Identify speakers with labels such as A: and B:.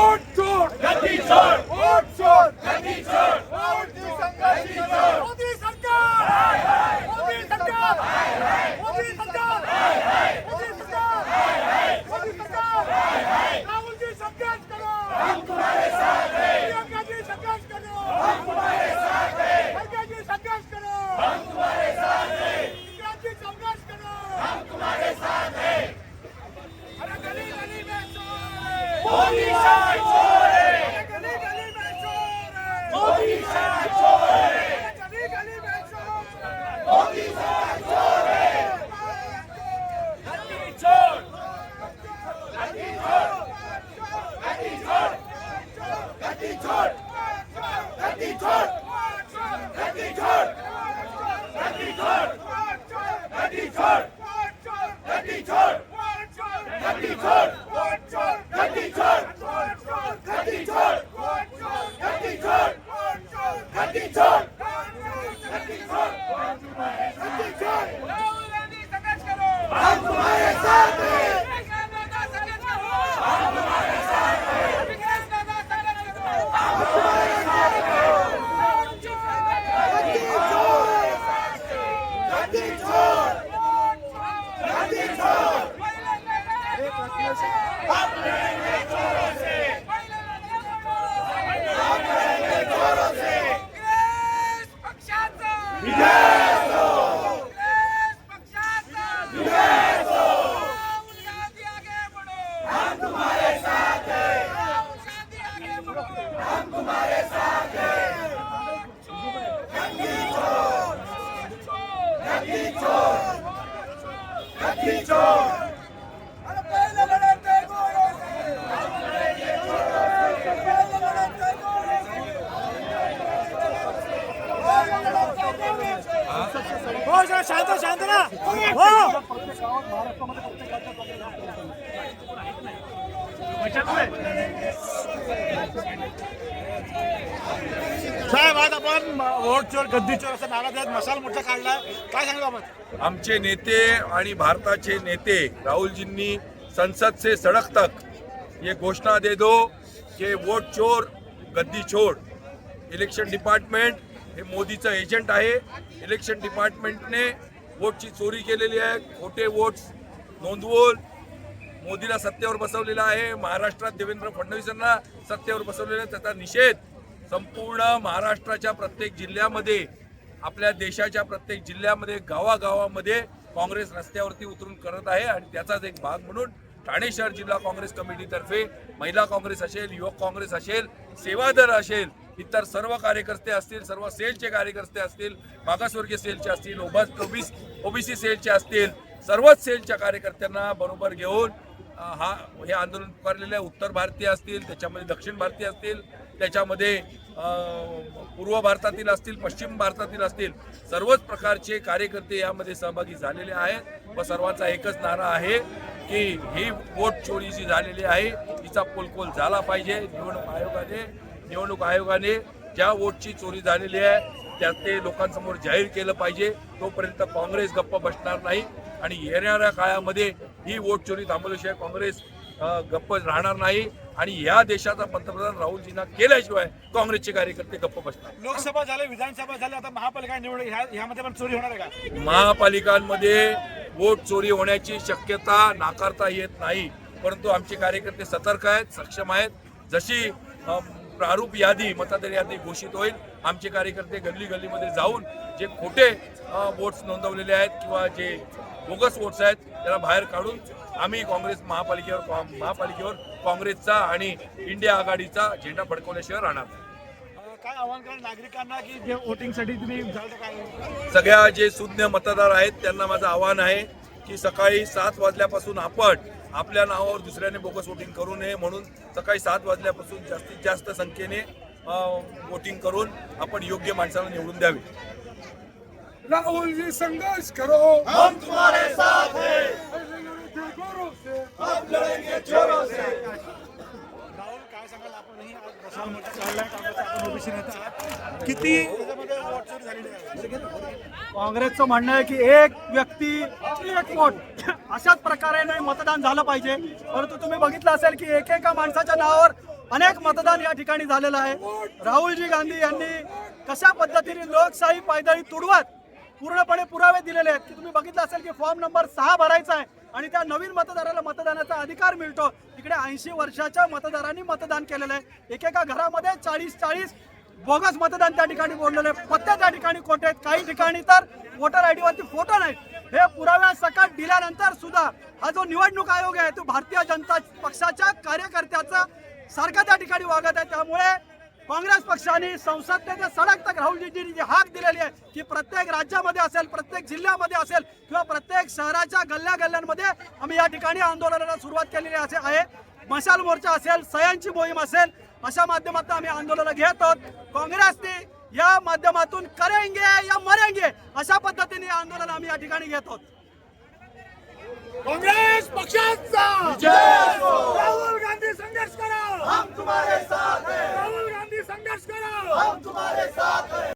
A: Vote
B: ચોર! ગતિ
A: ચોર! વોટ
B: ચોર! ગતિ
A: ચોર! વોટ દી સંઘર્ષ ગતિ ચોર! મોદી સરકાર! હાય હાય! મોદી સરકાર! હાય હાય! મોદી સરકાર! હાય હાય Detroit! हो
C: शांत शांत ना. हो. साहेब आज आपण वोट चोर गद्दी चोर असं नारा देत मसाल मोठा काढलाय. काय सांगा बाबत?
D: आमचे नेते आणि भारताचे नेते राहुलजींनी संसद से सड़क तक ये घोषणा दे दो कि वोट चोर गद्दी छोड़ इलेक्शन डिपार्टमेंट हे मोदीचं एजंट आहे. इलेक्शन डिपार्टमेंटने वोटची चोरी केलेली आहे. खोटे वोट्स नोंदवून मोदीला सत्तेवर बसवलेला आहे. महाराष्ट्रात देवेंद्र फडणवीसांना सत्तेवर बसवलेला आहे. त्याचा निषेध संपूर्ण महाराष्ट्राच्या प्रत्येक जिल्ह्यामध्ये आपल्या देशाच्या प्रत्येक जिल्ह्यामध्ये गावागावामध्ये काँग्रेस रस्त्यावरती उतरून करत आहे आणि त्याचाच एक भाग म्हणून ठाणे शहर जिल्हा काँग्रेस कमिटीतर्फे महिला काँग्रेस असेल युवक काँग्रेस असेल सेवादल असेल इतर सर्व कार्यकर्ते असतील सर्व सेलचे कार्यकर्ते असतील मागासवर्गीय सेलचे असतील ओबीस ओबीसी सेलचे असतील सर्वच सेलच्या कार्यकर्त्यांना बरोबर घेऊन हा हे आंदोलन पुकारलेलं आहे. उत्तर भारतीय असतील त्याच्यामध्ये दक्षिण भारतीय असतील त्याच्यामध्ये पूर्व भारतातील असतील पश्चिम भारतातील असतील सर्वच प्रकारचे कार्यकर्ते यामध्ये सहभागी झालेले आहेत. व सर्वांचा एकच नारा आहे की ही वोट चोरी जी झालेली आहे. तिचा पोलकोल झाला पाहिजे. निवडणूक आयोगाने निवडणूक आयोगाने ज्या वोटची चोरी झालेली आहे त्या ते लोकांसमोर जाहीर केलं पाहिजे. तोपर्यंत काँग्रेस गप्प बसणार नाही आणि येणाऱ्या काळामध्ये ही वोट चोरी थांबवल्याशिवाय काँग्रेस गप्प राहणार नाही. आणि या देशाचा पंतप्रधान राहुलजींना केल्याशिवाय काँग्रेसचे कार्यकर्ते गप्प बसणार
C: लोकसभा झाले विधानसभा झाले आता महापालिका निवड ह्या- ह्यामध्ये पण चोरी होणार आहे का?
D: महापालिकांमध्ये वोट चोरी होण्याची शक्यता नाकारता येत नाही. परंतु आमचे कार्यकर्ते सतर्क आहेत सक्षम आहेत. जशी प्रारूप यादी मतदार यादी घोषित होईल. आमचे कार्यकर्ते गल्ली गल्लीमध्ये जाऊन जे खोटे वोट्स नोंदवलेले आहेत किंवा जे बोगस वोट्स आहेत त्याला बाहेर काढून आम्ही काँग्रेस महापालिकेवर काँ- महापालिकेवर काँग्रेसचा आणि इंडिया आघाडीचा झेंडा फडकवल्याशिवाय राहणार
C: काय आव्हान करा नागरिकांना की जे वोटिंगसाठी तुम्ही
D: सगळ्या जे सुज्ञ मतदार आहेत त्यांना माझं आव्हान आहे की सकाळी सात वाजल्यापासून आपण आपल्या नावावर दुसऱ्याने बोगस वोटिंग करू नये म्हणून सकाळी सात वाजल्यापासून जास्तीत जास्त संख्येने वोटिंग करून आपण योग्य माणसाला निवडून द्यावे.
A: राहुल जी संघर्ष करो.
B: हम तुम्हारे साथ हैं। हम लड़ेंगे से।
C: राहुल काय सांगाल? आपणही आज मोठा काँग्रेसचा आपण ओबीसी नेता. किती
E: काँग्रेसचं म्हणणं आहे की एक व्यक्ती एक वोट अशाच प्रकारे मतदान झालं पाहिजे. परंतु तुम्ही बघितलं असेल की एकेका माणसाच्या नावावर अनेक मतदान या ठिकाणी झालेलं आहे. राहुलजी गांधी यांनी कशा पद्धतीने लोकशाही पायदळी तुडवत पूर्णपणे पुरावे दिलेले आहेत की तुम्ही बघितलं असेल की फॉर्म नंबर सहा भरायचा आहे आणि त्या नवीन मतदाराला मतदानाचा अधिकार मिळतो. तिकडे ऐंशी वर्षाच्या मतदारांनी मतदान केलेलं आहे. एकेका घरामध्ये चाळीस चाळीस बोगस मतदान त्या ठिकाणी बोललेलं आहे. पत्ते त्या ठिकाणी खोटे आहेत. काही ठिकाणी तर वोटर आय वरती फोटो नाहीत. हे पुराव्या सकट दिल्यानंतर सुद्धा हा जो निवडणूक आयोग आहे तो भारतीय जनता पक्षाच्या कार्यकर्त्याचा सारखा त्या ठिकाणी वागत आहे. त्यामुळे काँग्रेस पक्षाने संसदेचे सडक तक राहुलजींनी जी हाक दिलेली आहे की प्रत्येक राज्यामध्ये असेल प्रत्येक जिल्ह्यामध्ये असेल किंवा प्रत्येक शहराच्या गल्ल्या गल्ल्यांमध्ये आम्ही या ठिकाणी आंदोलनाला सुरुवात केलेली असे आहे. मशाल मोर्चा असेल सयांची मोहीम असेल अशा माध्यमातून आम्ही आंदोलनं घेत आहोत. काँग्रेसने या माध्यमातून करेंगे या मरेंगे अशा पद्धतीने हे आंदोलन आम्ही या ठिकाणी घेत आहोत.
A: काँग्रेस पक्षाचा! राहुल गांधी संघर्ष करा!
B: हम तुम्हारे साथ हैं।
A: राहुल गांधी संघर्ष करा!
B: हम तुम्हारे साथ हैं।